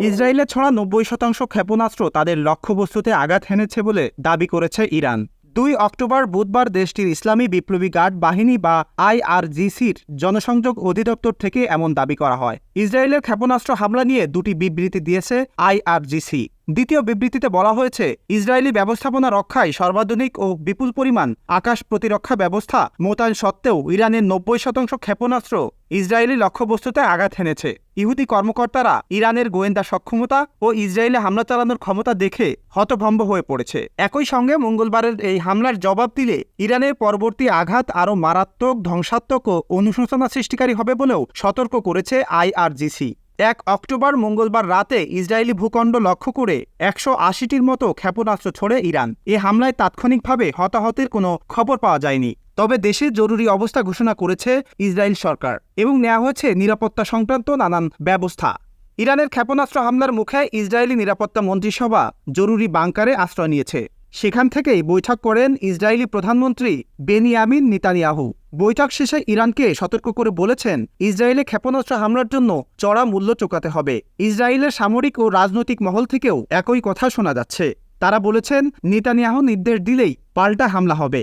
ইসরায়েলে ছড়া নব্বই শতাংশ ক্ষেপণাস্ত্র তাদের লক্ষ্যবস্তুতে আঘাত হেনেছে বলে দাবি করেছে ইরান। দুই অক্টোবর বুধবার দেশটির ইসলামী বিপ্লবী গার্ড বাহিনী বা আইআরজিসির জনসংযোগ অধিদপ্তর থেকে এমন দাবি করা হয়। ইসরায়েলের ক্ষেপণাস্ত্র হামলা নিয়ে দুটি বিবৃতি দিয়েছে আইআরজিসি। দ্বিতীয় বিবৃতিতে বলা হয়েছে, ইসরায়েলি ব্যবস্থাপনা রক্ষায় সর্বাধুনিক ও বিপুল পরিমাণ আকাশ প্রতিরক্ষা ব্যবস্থা মোতায়েন সত্ত্বেও ইরানের নব্বই শতাংশ ক্ষেপণাস্ত্র ইসরায়েলি লক্ষ্যবস্তুতে আঘাত হেনেছে। ইহুদি কর্মকর্তারা ইরানের গোয়েন্দা সক্ষমতা ও ইসরায়েলে হামলা চালানোর ক্ষমতা দেখে হতভম্ব হয়ে পড়েছে। একই সঙ্গে মঙ্গলবারের এই হামলার জবাব দিলে ইরানের পরবর্তী আঘাত আরও মারাত্মক, ধ্বংসাত্মক ও অনুশোচনা সৃষ্টিকারী হবে বলেও সতর্ক করেছে আইআরজিসি। এক অক্টোবর মঙ্গলবার রাতে ইসরায়েলি ভূখণ্ড লক্ষ্য করে একশো আশিটির মতো ক্ষেপণাস্ত্র ছড়ে ইরান। এ হামলায় তাৎক্ষণিকভাবে হতাহতের কোনো খবর পাওয়া যায়নি। তবে দেশে জরুরি অবস্থা ঘোষণা করেছে ইসরায়েল সরকার এবং নেওয়া হয়েছে নিরাপত্তা সংক্রান্ত নানান ব্যবস্থা। ইরানের ক্ষেপণাস্ত্র হামলার মুখে ইসরায়েলি নিরাপত্তা মন্ত্রিসভা জরুরি বাংকারে আশ্রয় নিয়েছে। সেখান থেকেই বৈঠক করেন ইসরায়েলি প্রধানমন্ত্রী বেনিয়ামিন নিতানিয়াহু। বৈঠক শেষে ইরানকে সতর্ক করে বলেছেন, ইসরায়েলে ক্ষেপণাস্ত্র হামলার জন্য চড়া মূল্য চোকাতে হবে। ইসরায়েলের সামরিক ও রাজনৈতিক মহল থেকেও একই কথা শোনা যাচ্ছে। তারা বলেছেন, নেতানিয়াহু নির্দেশ দিলেই পাল্টা হামলা হবে।